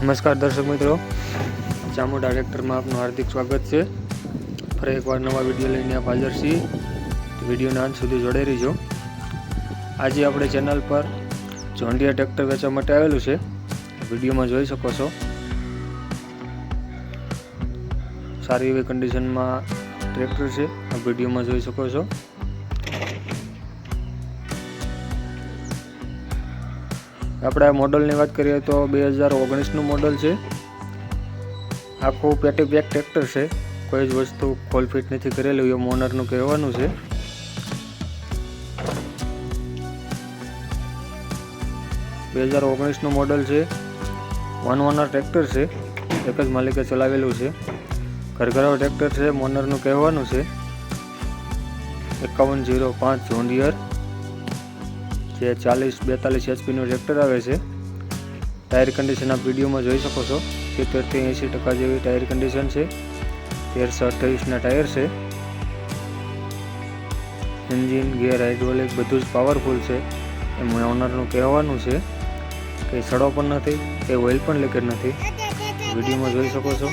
નમસ્કાર દર્શક મિત્રો. ચામુંડા ડાયરેક્ટરમાં આપનું હાર્દિક સ્વાગત છે. ફરી એકવાર નવા વીડિયો લઈને આપ હાજર છીએ. વિડીયોના અંત સુધી જોડાઈ રહીજો. આજે આપણે ચેનલ પર જોન્ડિયા ટ્રેક્ટર વેચવા માટે આવેલું છે. વિડીયોમાં જોઈ શકો છો. સારી એવી કન્ડિશનમાં ટ્રેક્ટર છે. આ વિડીયોમાં જોઈ શકો છો. આપણે મોડલની વાત કરીએ તો બે હજાર ઓગણીસનું મોડલ છે. આખું પેટી પેક ટ્રેક્ટર છે. કોઈ જ વસ્તુ ફોલ ફિટ નથી કરેલું, એવું ઓનરનું કહેવાનું છે. બે હજાર ઓગણીસનું મોડલ છે. વન ઓનર ટ્રેક્ટર છે. એક જ માલિકે ચલાવેલું છે. ઘરઘરાવ ટ્રેક્ટર છે, મોનરનું કહેવાનું છે. એકાવન જીરો પાંચ જોન્ડિયર જે ચાલીસ, બેતાલીસ એચપીનું ટ્રેક્ટર આવે છે. ટાયર કન્ડિશન આપ વિડીયોમાં જોઈ શકો છો. સિત્તેરથી એંસી ટકા જેવી ટાયર કન્ડિશન છે. તેરસો અઠ્યાવીસના ટાયર છે. એન્જિન, ગિયર, હાઇડ્રોલિક બધું જ પાવરફુલ છે. એમ ઓનરનું કહેવાનું છે કંઈ સડો પણ નથી કે ઓઇલ પણ લીકેજ નથી. વિડીયોમાં જોઈ શકો છો.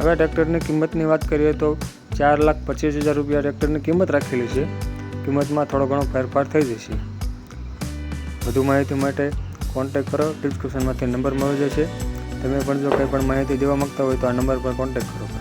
હવે ટ્રેક્ટરની કિંમતની વાત કરીએ તો ચાર લાખ પચીસ હજાર રૂપિયા ટ્રેક્ટરની કિંમત રાખેલી છે. કિંમતમાં થોડો ઘણો ફેરફાર થઈ જશે. વધુ માહિતી માટે કોન્ટેક કરો. ડિસ્ક્રિપ્શનમાંથી નંબર મળી જશે. તમે પણ જો કંઈ પણ માહિતી દેવા માંગતા હોય તો આ નંબર પર કોન્ટેક કરો.